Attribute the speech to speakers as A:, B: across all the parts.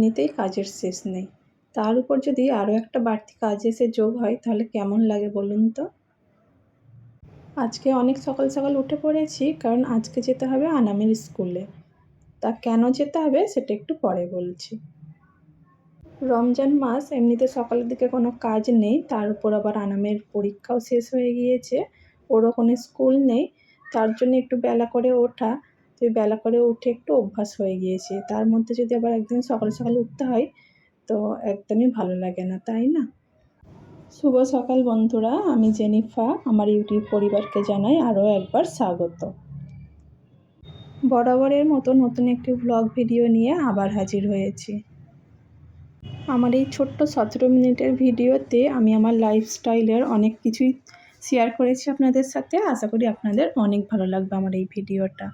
A: এমনিতেই কাজের শেষ নেই। তার উপর যদি আরও একটা বাড়তি কাজ এসে যোগ হয়, তাহলে কেমন লাগে বলুন তো? আজকে অনেক সকাল সকাল উঠে পড়েছি, কারণ আজকে যেতে হবে আনামের স্কুলে। তা কেন যেতে হবে সেটা একটু পরে বলছি। রমজান মাস, এমনিতে সকালের দিকে কোনো কাজ নেই, তার উপর আবার আনামের পরীক্ষাও শেষ হয়ে গিয়েছে, ওরও কোনো স্কুল নেই, তার জন্য একটু বেলা করে ওঠা তো বেলা করে উঠে একটু অভ্যাস হয়ে গিয়েছে। তার মধ্যে যদি আবার একদিন সকাল সকাল উঠতে হয়, তো একদমই ভালো লাগে না, তাই না? শুভ সকাল বন্ধুরা, আমি জেনিফা, আমার ইউটিউব পরিবারকে জানাই আরও একবার স্বাগত। বরাবরের মতো নতুন একটি ব্লগ ভিডিও নিয়ে আবার হাজির হয়েছি। আমার এই ছোট্ট সতেরো মিনিটের ভিডিওতে আমি আমার লাইফস্টাইলের অনেক কিছুই শেয়ার করেছি আপনাদের সাথে। আশা করি আপনাদের অনেক ভালো লাগবে আমার এই ভিডিওটা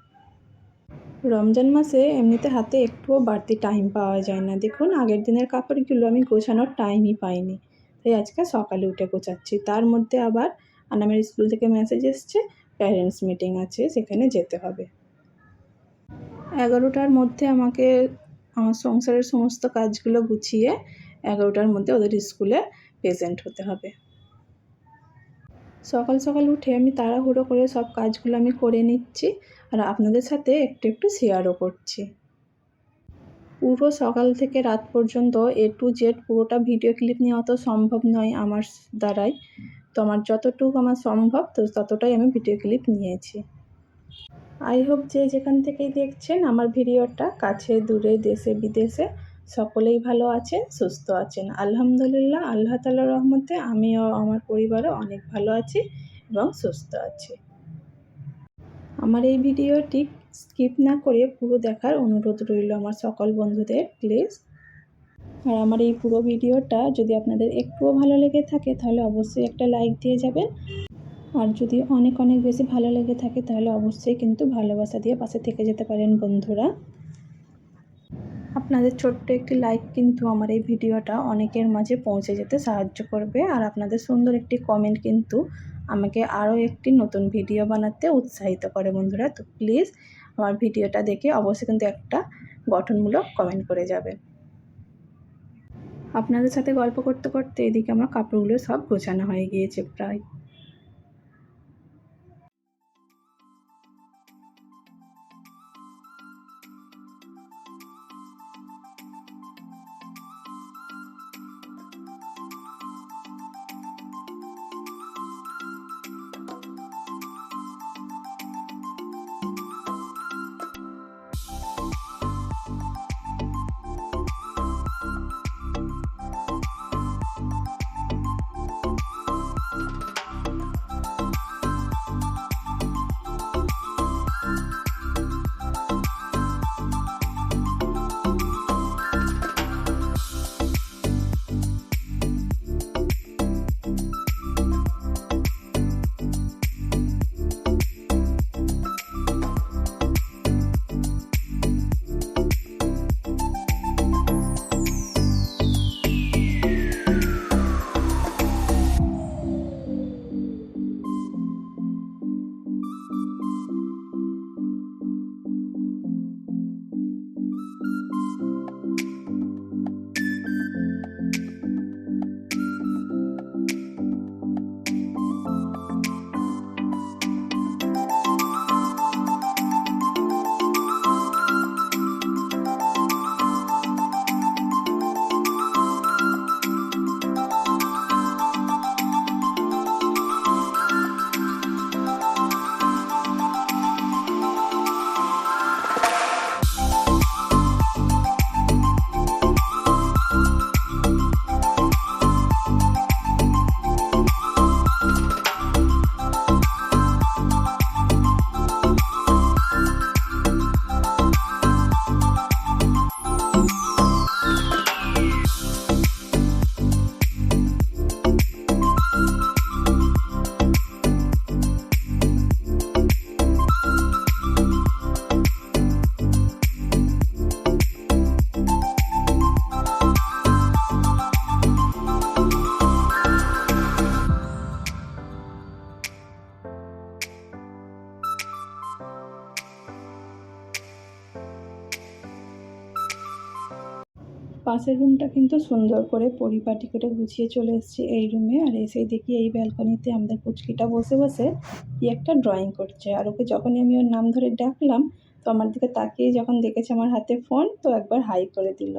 A: রমজান মাসে এমনিতে হাতে একটুও বাড়তি টাইম পাওয়া যায় না। দেখুন, আগের দিনের কাপড়গুলো আমি গোছানোর টাইমই পাইনি। তাই আজকে সকালে উঠে গোছাচ্ছি। তার মধ্যে আবার আনামের স্কুল থেকে মেসেজ এসছে প্যারেন্টস মিটিং আছে, সেখানে যেতে হবে। এগারোটার মধ্যে আমাকে, আমার সংসারের সমস্ত কাজগুলো গুছিয়ে এগারোটার মধ্যে ওদের স্কুলে প্রেজেন্ট হতে হবে। সকাল সকাল উঠে আমি তাড়াহুড়ো করে সব কাজগুলো আমি করে নিচ্ছি। আর আপনাদের সাথে একটু একটু শেয়ারও করছি। পুরো সকাল থেকে রাত পর্যন্ত এ টু জেড পুরোটা ভিডিও ক্লিপ নেওয়া তো সম্ভব নয় আমার দ্বারাই। তো আমার যতটুকু আমার সম্ভব, তো ততটাই আমি ভিডিও ক্লিপ নিয়েছি। আই হোপ যে যেখান থেকেই দেখছেন আমার ভিডিওটা, কাছে, দূরে, দেশে, বিদেশে, সকলেই ভালো আছেন, সুস্থ আছেন। আলহামদুলিল্লাহ, আল্লাহ তালার রহমতে আমিও, আমার পরিবারও অনেক ভালো আছি এবং সুস্থ আছি। আমার এই ভিডিওটি স্কিপ না করে পুরো দেখার অনুরোধ রইল আমার সকল বন্ধুদের, প্লিজ। আর আমার এই পুরো ভিডিওটা যদি আপনাদের একটুও ভালো লেগে থাকে, তাহলে অবশ্যই একটা লাইক দিয়ে যাবেন। আর যদি অনেক অনেক বেশি ভালো লেগে থাকে, তাহলে অবশ্যই কিন্তু ভালোবাসা দিয়ে পাশে থেকে যেতে পারেন বন্ধুরা। আপনাদের ছোট্ট একটি লাইক কিন্তু আমার এই ভিডিওটা অনেকের মাঝে পৌঁছে যেতে সাহায্য করবে। আর আপনাদের সুন্দর একটি কমেন্ট কিন্তু আমাকে আরও একটি নতুন ভিডিও বানাতে উৎসাহিত করে বন্ধুরা। তো প্লিজ আমার ভিডিওটা দেখে অবশ্যই কিন্তু একটা গঠনমূলক কমেন্ট করে যাবে। আপনাদের সাথে গল্প করতে করতে এদিকে আমার কাপড়গুলো সব গোছানো হয়ে গিয়েছে প্রায়। পাশের রুমটা কিন্তু সুন্দর করে পরিপাটি করে গুছিয়ে চলে এসেছি এই রুমে আর এসেই দেখি এই ব্যালকনিতে আমাদের পুচকিটা বসে বসে কি একটা ড্রয়িং করছে। আর ওকে যখনই আমি ওর নাম ধরে ডাকলাম, তো আমার দিকে তাকিয়ে যখন দেখেছে আমার হাতে ফোন তো একবার হাই করে দিল।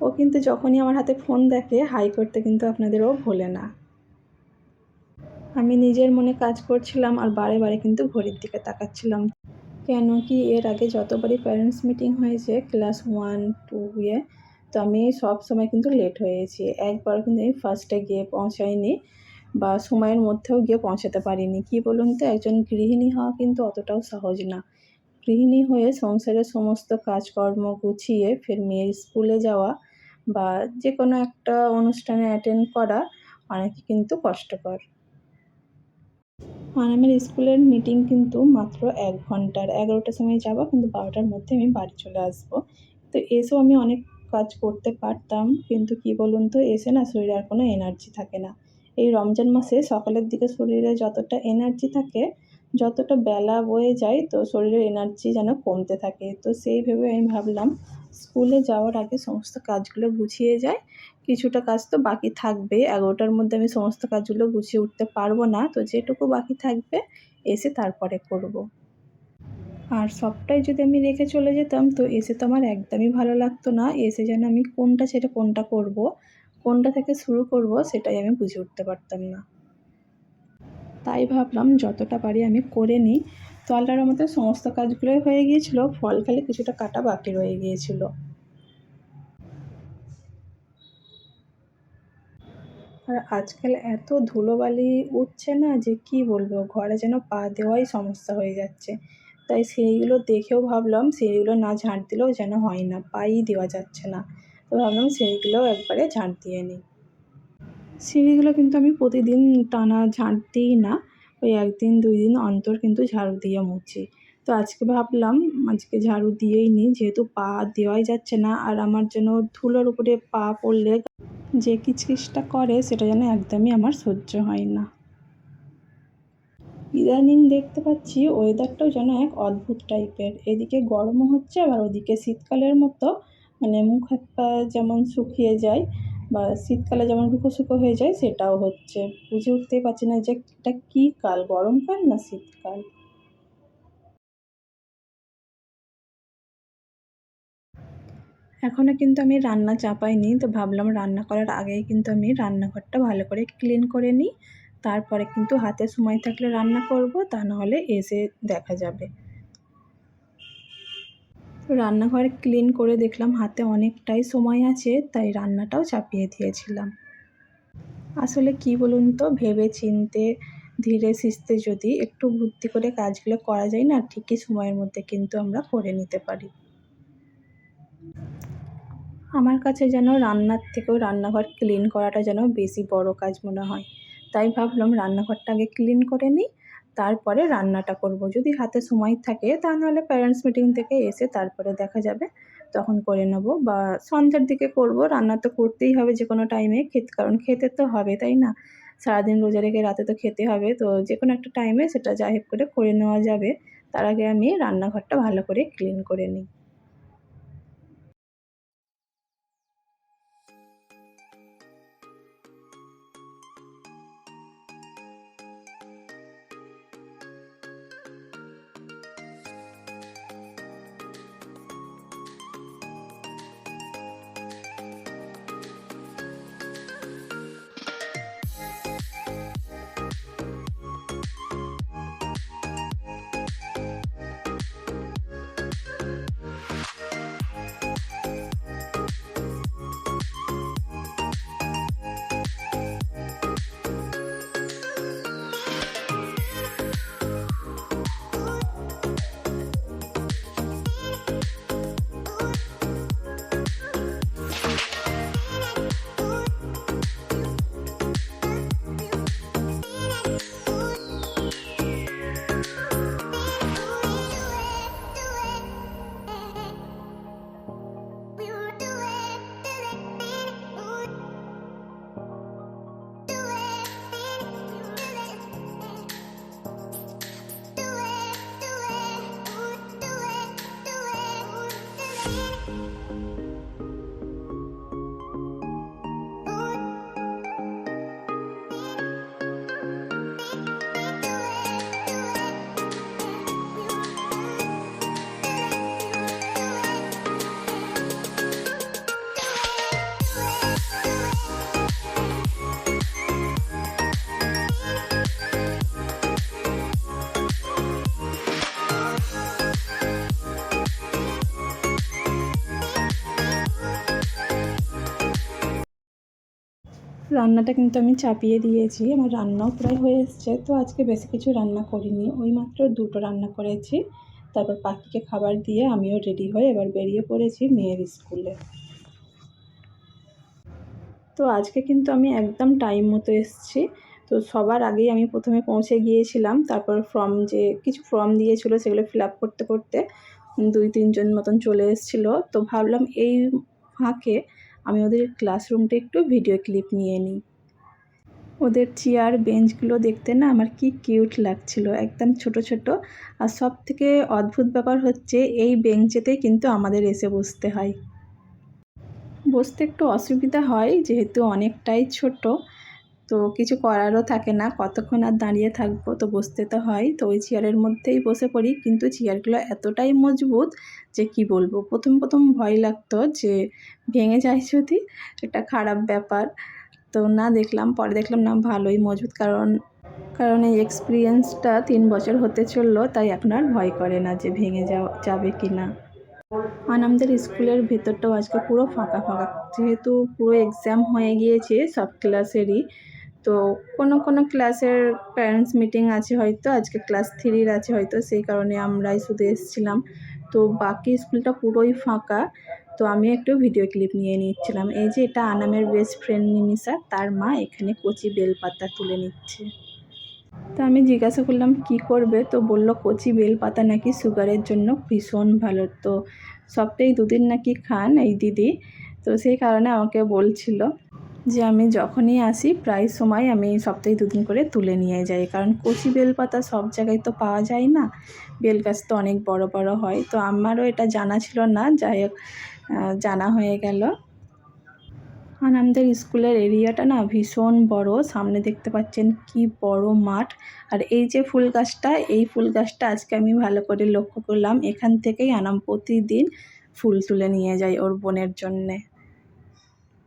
A: ও কিন্তু যখনই আমার হাতে ফোন দেখে হাই করতে কিন্তু আপনাদেরও ভোলে না। আমি নিজের মনে কাজ করছিলাম আর বারে বারে কিন্তু ঘড়ির দিকে তাকাচ্ছিলাম। কেন কি এর আগে যতবারই প্যারেন্টস মিটিং হয়েছে ক্লাস ওয়ান টু এ, তো আমি সব সময় কিন্তু লেট হয়েছি একবার কিন্তু আমি ফার্স্টে গিয়ে পৌঁছাইনি বা সময়ের মধ্যেও গিয়ে পৌঁছাতে পারিনি। কি বলুন তো, একজন গৃহিণী হওয়া কিন্তু অতটাও সহজ না। গৃহিণী হয়ে সংসারের সমস্ত কাজকর্ম গুছিয়ে ফের মেয়ের স্কুলে যাওয়া বা যে কোনো একটা অনুষ্ঠানে অ্যাটেন্ড করা অনেক কিন্তু কষ্টকর। আমার স্কুলের মিটিং কিন্তু মাত্র এক ঘণ্টার। এগারোটার সময় যাব, কিন্তু বারোটার মধ্যে আমি বাড়ি চলে আসব। তো এসেও আমি অনেক কাজ করতে পারতাম, কিন্তু কি বলুন তো, এসে না শরীরে আর কোনো এনার্জি থাকে না। এই রমজান মাসে সকালের দিকে শরীরে যতটা এনার্জি থাকে যতটা বেলা বয়ে যায় তো শরীরের এনার্জি যেন কমতে থাকে। তো সেই ভেবে আমি ভাবলাম স্কুলে যাওয়ার আগে সমস্ত কাজগুলো গুছিয়ে যায় কিছুটা কাজ তো বাকি থাকবে, এগারোটার মধ্যে আমি সমস্ত কাজগুলো গুছিয়ে উঠতে পারব না। তো যেটুকু বাকি থাকবে, এসে তারপরে করব। আর সবটাই যদি আমি রেখে চলে যেতাম, তো এসে তো আমার একদমই ভালো লাগতো না। এসে যেন আমি কোনটা ছেড়ে কোনটা করব, কোনটা থেকে শুরু করব, সেটাই আমি বুঝে উঠতে পারতাম না। তাই ভাবলাম যতটা পারি আমি করে নিই। তো আল্লাহর মতো সমস্ত কাজগুলোই হয়ে গিয়েছিল, ফল খালি কিছুটা কাটা বাকি রয়ে গিয়েছিল। আর আজকাল এত ধুলোবালি উঠছে না যে কি বলব, ঘরে যেন পা দেওয়াই সমস্যা হয়ে যাচ্ছে। তাই সেইগুলো দেখেও ভাবলাম সেইগুলো না ঝাঁট দিলেও যেন হয় না, পাই দেওয়া যাচ্ছে না। তো ভাবলাম সেইগুলোও একবারে ঝাঁট দিয়ে নিই। সিঁড়িগুলো কিন্তু আমি প্রতিদিন টানা ঝাঁট দিই না। ওই একদিন, দুই দিন অন্তর কিন্তু ঝাড়ু দিয়ে মুছি। তো আজকে ভাবলাম, আজকে ঝাড়ু দিয়েই নিই, যেহেতু পা দেওয়াই যাচ্ছে না, আর আমার যেন ধুলোর উপরে পা পড়লে যে কিচকিচটা করে, সেটা যেন একদমই আমার সহ্য হয় না। ইদানিং দেখতে পাচ্ছি ওয়েদারটাও যেন এক অদ্ভুত টাইপের। এদিকে গরমও হচ্ছে, আবার ওদিকে শীতকালের মতো মানে মুখ হাত পা যেমন শুকিয়ে যায় বা শীতকালে যেমন রুখো শুকো হয়ে যায়, সেটাও হচ্ছে। বুঝে উঠতেই পারছি না যে এটা কী কাল? গরমকাল না শীতকাল? এখনও কিন্তু আমি রান্না চাপাইনি, তো ভাবলাম রান্না করার আগেই কিন্তু আমি রান্নাঘরটা ভালো করে ক্লিন করে নিই। তারপরে কিন্তু হাতে সময় থাকলে রান্না করব, তা নাহলে এসে দেখা যাবে। রান্নাঘর ক্লিন করে দেখলাম হাতে অনেকটাই সময় আছে, তাই রান্নাটাও চাপিয়ে দিয়েছিলাম। আসলে কি বলুন তো ভেবে চিনতে ধীরে সিস্তে যদি একটু বুদ্ধি করে কাজগুলো করা যায় না, ঠিকই সময়ের মধ্যে কিন্তু আমরা করে নিতে পারি। আমার কাছে যেন রান্নার থেকেও রান্নাঘর ক্লিন করাটা যেন বেশি বড় কাজ মনে হয়, তাই ভাবলাম রান্নাঘরটা আগে ক্লিন করে নিই। তারপরে রান্নাটা করব। যদি হাতে সময় থাকে, তা নাহলে প্যারেন্টস মিটিং থেকে এসে তারপরে দেখা যাবে, তখন করে নেব। বা সন্ধ্যের দিকে করব, রান্না তো করতেই হবে যে কোনো টাইমে খেতে, কারণ খেতে তো হবে, তাই না? সারাদিন রোজা রেখে রাতে তো খেতে হবে, তো যে কোনো একটা টাইমে সেটা যাই হোক করে করে নেওয়া যাবে। তার আগে আমি রান্নাঘরটা ভালো করে ক্লিন করে নিই। রান্নাটা কিন্তু আমি চাপিয়ে দিয়েছি। আমার রান্নাও প্রায় হয়ে এসছে। তো আজকে বেশি কিছু রান্না করিনি। ওই মাত্র দুটো রান্না করেছি। তারপর পাখিকে খাবার দিয়ে আমিও রেডি হয়ে এবার বেরিয়ে পড়েছি মেয়ের স্কুলে। তো আজকে কিন্তু আমি একদম টাইম মতো এসেছি। তো সবার আগেই আমি প্রথমে পৌঁছে গিয়েছিলাম। তারপর ফর্ম যে কিছু ফর্ম দিয়েছিল সেগুলো ফিল আপ করতে করতে দুই, তিনজন মতন চলে এসেছিল। তো ভাবলাম এই ফাঁকে আমি ওদের ক্লাসরুমটা একটু ভিডিও ক্লিপ নিয়ে নিই। ওদের চেয়ার বেঞ্চগুলো দেখতে না আমার কি কিউট লাগছিল। একদম ছোট ছোট। আর সব থেকে অদ্ভুত ব্যাপার হচ্ছে এই বেঞ্চেতেই কিন্তু আমাদের এসে বসতে হয়। বসতে একটু অসুবিধা হয়, যেহেতু অনেকটাই ছোট। তো কিছু করারও থাকে না। কতক্ষণ আর দাঁড়িয়ে থাকব তো বসতে তো হয়। তো ওই চেয়ারের মধ্যেই বসে পড়ি। কিন্তু চেয়ারগুলো এতটাই মজবুত যে কি বলব? প্রথম প্রথম ভয় লাগতো যে ভেঙে যায় যদি। এটা খারাপ ব্যাপার। তো না দেখলাম, পরে দেখলাম না ভালোই মজবুত। কারণ কারণ এই এক্সপিরিয়েন্সটা তিন বছর হতে চলল, তাই এখন আর ভয় করে না যে ভেঙে যাওয়া যাবে কি না। আমাদের স্কুলের ভেতরটাও আজকে পুরো ফাঁকা ফাঁকা। যেহেতু পুরো এক্সাম হয়ে গিয়েছে, সব ক্লাসেরই তো কোনো কোনো ক্লাসের প্যারেন্টস মিটিং আছে হয়তো, আজকে ক্লাস থ্রির আছে হয়তো, সেই কারণে আমরাই শুধু এসেছিলাম। তো বাকি স্কুলটা পুরোই ফাঁকা, তো আমি একটু ভিডিও ক্লিপ নিয়ে নিচ্ছিলাম। এই যে এটা আনামের বেস্ট ফ্রেন্ড নিমিষা তার মা এখানে কচি বেলপাতা তুলে নিচ্ছে। তো আমি জিজ্ঞাসা করলাম, কি করবে? তো বলল, কচি বেলপাতা নাকি সুগারের জন্য ভীষণ ভালো। তো সপ্তাহে দুদিন নাকি খান এই দিদি। তো সেই কারণে আমাকে বলছিল। যে আমি যখনই আসি, প্রায় সময় আমি সপ্তাহে দুদিন করে তুলে নিয়ে যাই। কারণ কচি বেলপাতা সব জায়গায় তো পাওয়া যায় না। বেল গাছ তো অনেক বড় বড় হয়। তো আমারও এটা জানা ছিল না। যাই হোক জানা হয়ে গেল। আর আমাদের স্কুলের এরিয়াটা না ভীষণ বড়। সামনে দেখতে পাচ্ছেন কি বড় মাঠ। আর এই যে ফুল গাছটা, এই ফুল গাছটা আজকে আমি ভালো করে লক্ষ্য করলাম। এখান থেকেই আনাম প্রতিদিন ফুল তুলে নিয়ে যাই ওর বোনের জন্যে।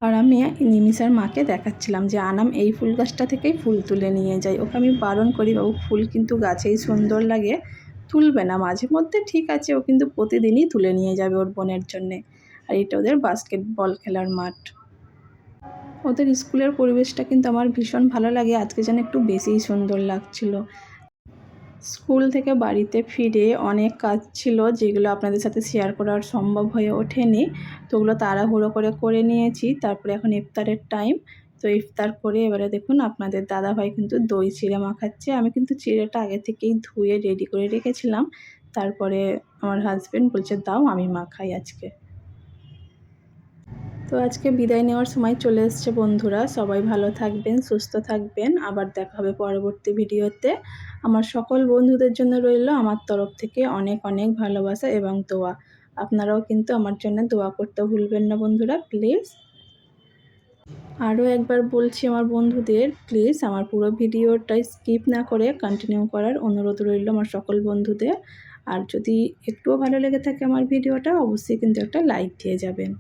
A: আর আমি নিমিষার মাকে দেখাচ্ছিলাম যে, আনাম, এই ফুল গাছটা থেকেই ফুল তুলে নিয়ে যাই। ওকে আমি বারণ করি, বাবু, ফুল কিন্তু গাছেই সুন্দর লাগে। তুলবে না, মাঝে মধ্যে ঠিক আছে, ও কিন্তু প্রতিদিনই তুলে নিয়ে যাবে ওর বোনের জন্যে। আর এটা ওদের বাস্কেটবল খেলার মাঠ। ওদের স্কুলের পরিবেশটা কিন্তু আমার ভীষণ ভালো লাগে। আজকে যেন একটু বেশিই সুন্দর লাগছিল। স্কুল থেকে বাড়িতে ফিরে অনেক কাজ ছিল যেগুলো আপনাদের সাথে শেয়ার করার সম্ভব হয়ে ওঠেনি। তো ওগুলো তাড়াহুড়ো করে করে নিয়েছি। তারপরে এখন ইফতারের টাইম তো ইফতার করে এবারে দেখুন আপনাদের দাদাভাই কিন্তু দই চিড়ে মাখাচ্ছে। আমি কিন্তু চিড়েটা আগে থেকেই ধুয়ে রেডি করে রেখেছিলাম। তারপরে আমার হাজব্যান্ড বলছে, দাও, আমি মাখাই আজকে। তো আজকে বিদায় নেওয়ার সময় চলে এসছে বন্ধুরা। সবাই ভালো থাকবেন, সুস্থ থাকবেন। আবার দেখা হবে পরবর্তী ভিডিওতে। আমার সকল বন্ধুদের জন্য রইল আমার তরফ থেকে অনেক অনেক ভালোবাসা এবং দোয়া। আপনারাও কিন্তু আমার জন্য দোয়া করতে ভুলবেন না বন্ধুরা, প্লিজ। আরও একবার বলছি আমার বন্ধুদের, প্লিজ আমার পুরো ভিডিওটা স্কিপ না করে কন্টিনিউ করার অনুরোধ রইল আমার সকল বন্ধুদের। আর যদি একটুও ভালো লেগে থাকে আমার ভিডিওটা, অবশ্যই কিন্তু একটা লাইক দিয়ে যাবেন।